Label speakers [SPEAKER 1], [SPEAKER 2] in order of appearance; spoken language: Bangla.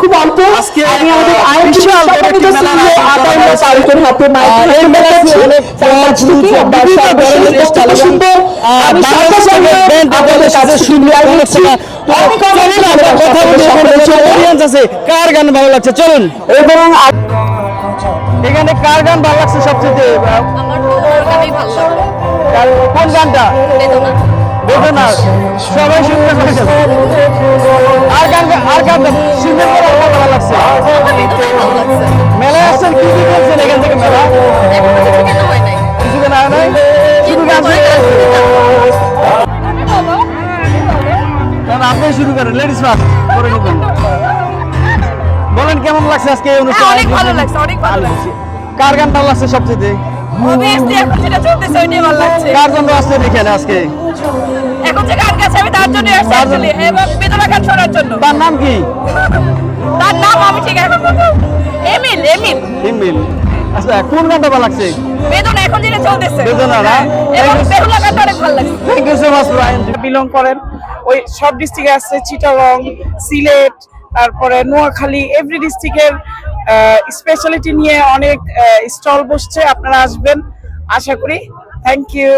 [SPEAKER 1] খুব অল্প। আমি আমাদের
[SPEAKER 2] বিশাল করা
[SPEAKER 1] হাতে
[SPEAKER 2] মেলা
[SPEAKER 1] আপনাদের
[SPEAKER 2] সাথে। গান ভালো লাগছে? চলুন।
[SPEAKER 1] এবং
[SPEAKER 2] এখানে কার গান ভালো লাগছে সবচেয়ে? কোন গানটা?
[SPEAKER 3] বেদনা
[SPEAKER 2] বেদনা সবাই শুনতে পেরেছেন আর গান আর গান শুনতে পরে
[SPEAKER 3] আমার ভালো লাগছে।
[SPEAKER 2] মেলায় আসছেন কি কি করছেন এখান থেকে মেলা?
[SPEAKER 3] এখন তো কিছু কেনা হয় নাই যাব।
[SPEAKER 2] তাহলে আপনি শুরু করেন? লেডিস ফার্স্ট করে নিবেন বলেন কেমন লাগছে আজকে অনুষ্ঠান?
[SPEAKER 3] অনেক ভালো লাগছে অনেক ভালো লাগছে।
[SPEAKER 2] কার গান ভালো লাগছে সবচেয়ে?
[SPEAKER 3] অবভিয়াসলি এখন যেটা চলতেছে ওইটাই ভালো লাগছে।
[SPEAKER 2] কার জন্য আসছেন এখানে আজকে?
[SPEAKER 3] এখন যে গান গাছে আমি তার জন্য আসছি
[SPEAKER 2] তার
[SPEAKER 3] এবং বেদনা গান শোনার জন্য।
[SPEAKER 2] তার নাম কি?
[SPEAKER 3] তার নাম আমি ঠিক এখন এমিল এমিল।
[SPEAKER 2] ইমিল আচ্ছা কোন গানটা ভালো লাগছে?
[SPEAKER 3] বেদনা এখন যেটা চলতেছে।
[SPEAKER 2] বেদনা না?
[SPEAKER 3] এবং বেহুলা গানটা অনেক ভালো লাগছে।
[SPEAKER 2] Thank you so much Brian
[SPEAKER 4] belong করেন। ওই সব ডিস্ট্রিক্টে আছে চিটাগং সিলেট তারপরে নোয়াখালী এভরি ডিস্ট্রিক্টের স্পেশালিটি নিয়ে অনেক স্টল বসছে, আপনারা আসবেন। আশা করি থ্যাংক ইউ